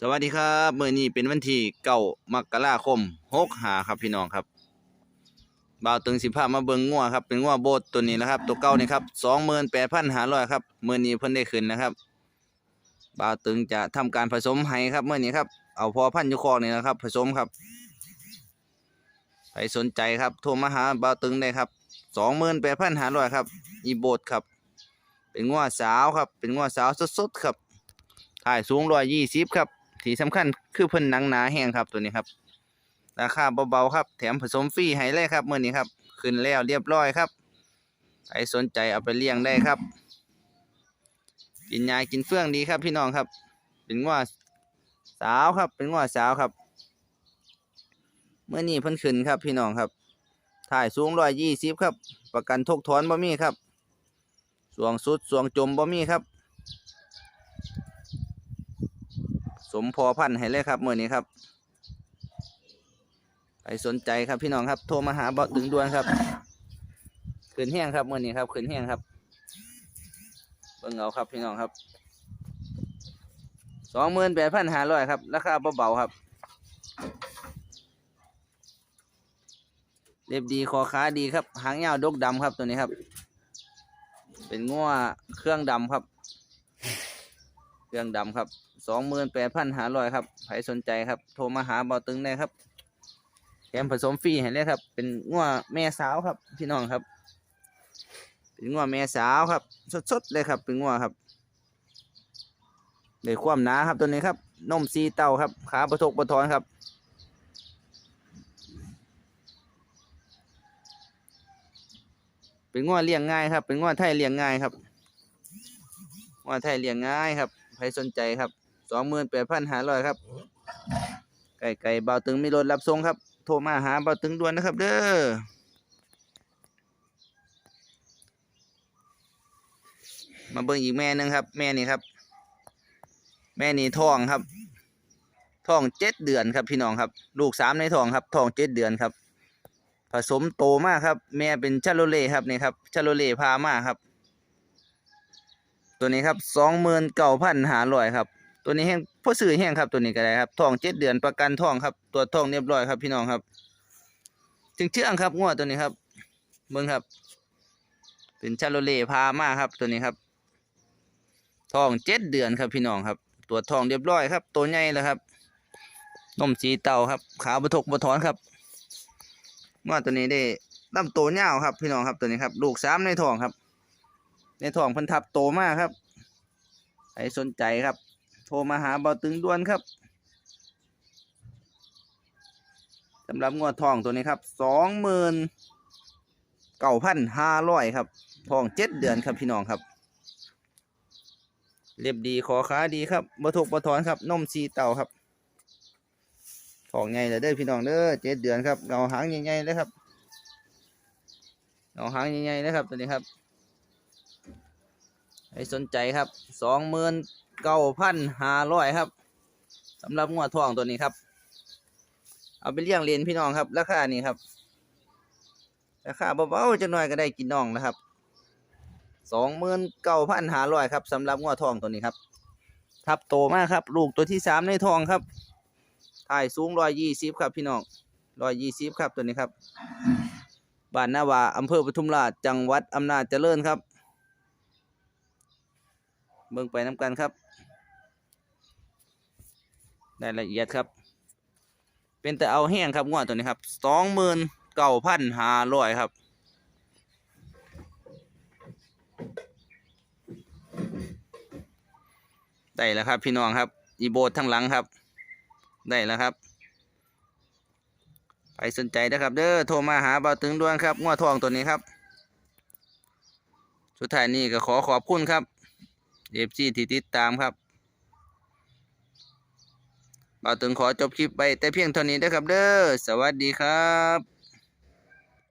สวัสดีครับเมื้อนี้เป็นวันที่เก้ามกราคม6หาครับพี่น้องครับบ่าวตึงสิพามาเบิงงัวครับเป็นงัวโบสตัวนี้นะครับ ตัวเก่านี่ครับ28,500ครับเมื้อนี้เพิ่นได้ขึ้นนะครับบ่าวตึงจะทำการผสมให้ครับเมื้อนี้ครับเอาพอพันธุ์อยู่คอนี่นะครับ ผสมครับใครสนใจครับโทรมาหาบ่าวตึงได้ครับ28,500ครับอีโบสครับ เป็นงัวสาวครับ เป็นงัวสาวสดๆครับถ่ายสูง120ครับ ที่สำคัญคือเพิ่นหนังหนาแห้งครับตัวนี้ครับ ราคาเบาๆครับ แถมผสมฟรีให้เลยครับเมื้อนี้ครับ ขึ้นแล้วเรียบร้อยครับใครสนใจเอาไปเลี้ยงได้ครับ กินยากินเฟื่องดีครับพี่น้องครับ เป็นงัวสาวครับ เป็นงัวสาวครับ เมื่อนี้เพิ่นขึ้นครับพี่น้องครับถ่ายสูง120ครับ ประกันทกถอนบ่มีครับ สวงสุดสวงจมบ่มีครับ มพอพันธุ์ให้เลยครับเมื่อนี้ครับใครสนใจครับพี่น้องครับโทรมาหาเบาตึงด่วนครับขึ้นแห้งครับเมื่อนี้ครับขึ้นแห้งครับเบิ่งเอาครับพี่น้องครับสองหมื่นแปดพันห้าร้อยครับราคาเบาๆครับเรียบดีคอขาดีครับ หางยาวดกดำครับตัวนี้ครับ เป็นงัวเครื่องดำครับ เครื่องดำครับสองหมื่นแปดพันห้าร้อยครับใครสนใจครับ โทรมาหาเบาตึงได้ครับแถมผสมฟรีให้เลยครับ เป็นงัวแม่สาวครับ พี่น้องครับ เป็นงัวแม่สาวครับ สดๆเลยครับ เป็นงัวครับในความหนาครับตัวนี้ครับนมซีเต้าครับ ขาประทกประทอนครับเป็นงัวเลี้ยงง่ายครับ เป็นงัวไทยเลี้ยงง่ายครับงัวไทยเลี้ยงง่ายครับ ใครสนใจครับสองหมื่นแปดพันห้าร้อยครับไก่ไก่เบาตึงมีรถรับส่งครับ โทรมาหาเบาตึงด่วนนะครับเด้อมาเบิ่งอีกแม่หนึงครับ แม่นี่ครับ แม่นี่ท้องครับท้องเจ็ดเดือนครับพี่น้องครับ ลูกสามในท้องครับท้องเจ็ดเดือนครับ ผสมโตมากครับ แม่เป็นชาโลเล่ครับนี่ครับชาโลเล่พามาครับ ตัวนี้ครับสองหมื่นเก้าพันหาร้อยครับ ตัวนี้แห้งพ่อซื้อแห้งครับตัวนี้ก็ได้ครับทองเจ็ดเดือนประกันทองครับ ตัวทองเรียบร้อยครับพี่น้องครับจึงเชื่องครับงวดตัวนี้ครับเบิ่งครับ เป็นชาโลเล่พามาครับตัวนี้ครับ ทองเจ็ดเดือนครับพี่น้องครับ ตัวทองเรียบร้อยครับ ตัวใหญ่แล้วครับนมสีเต่าครับ ขาวบะทกบะถอนครับงวดตัวนี้ได้ลำโตวยาครับพี่น้องครับตัวนี้ครับ ลูกสามในทองครับ ในท้องพันทับโตมากครับใครสนใจครับ โทรมาหาเบาตึงด่วนครับสำหรับงวดทองตัวนี้ครับสองหมื่นเก้าพันห้าร้อยครับทองเจ็ดเดือนครับพี่น้องครับ เรียบดีขอขาดีครับบะทกบะถอนครับนมสีเต่าครับทองใหญ่เลยเด้อพี่น้องเด้อเจ็ดเดือนครับเงาหางใหญ่ๆเลยครับเงาหางใหญ่ๆเลยครับตัวนี้ครับ ใครสนใจครับสองหมื่นเก้าพันห้าร้อยครับสำหรับงวดทองตัวนี้ครับ เอาไปเลี้ยงเลียนพี่น้องครับ ราคานี่ครับราคาเบาๆจะหน่อยก็ได้กินน้องนะครับสองหมื่นเก้าพันห้าร้อยครับสำหรับงวดทองตัวนี้ครับ ทับโตมากครับ ลูกตัวที่สามในทองครับถ่ายสูงร้อยยี่สิบครับพี่น้องร้อยยี่สิบครับตัวนี้ครับบ้านนาวาอำเภอปทุมราชจังหวัดอำนาจเจริญครับ เบิ่งไปน้ำกันครับรายละเอียดครับ เป็นแต่เอาแห้งครับงวดตัวนี้ครับสองหมื่นเก้าพันห้าร้อยครับ ได้แล้วครับพี่น้องครับ อีโบดทั้งหลังครับ ได้แล้วครับ ไปสนใจนะครับ เด้อโทรมาหาเบาตึงด่วนครับงวดทองตัวนี้ครับ สุดท้ายนี้ก็ขอขอบคุณครับ เอฟซีที่ติดตามครับบ่าวตึงขอจบคลิปไปแต่เพียงเท่านี้นะครับเด้อ สวัสดีครับ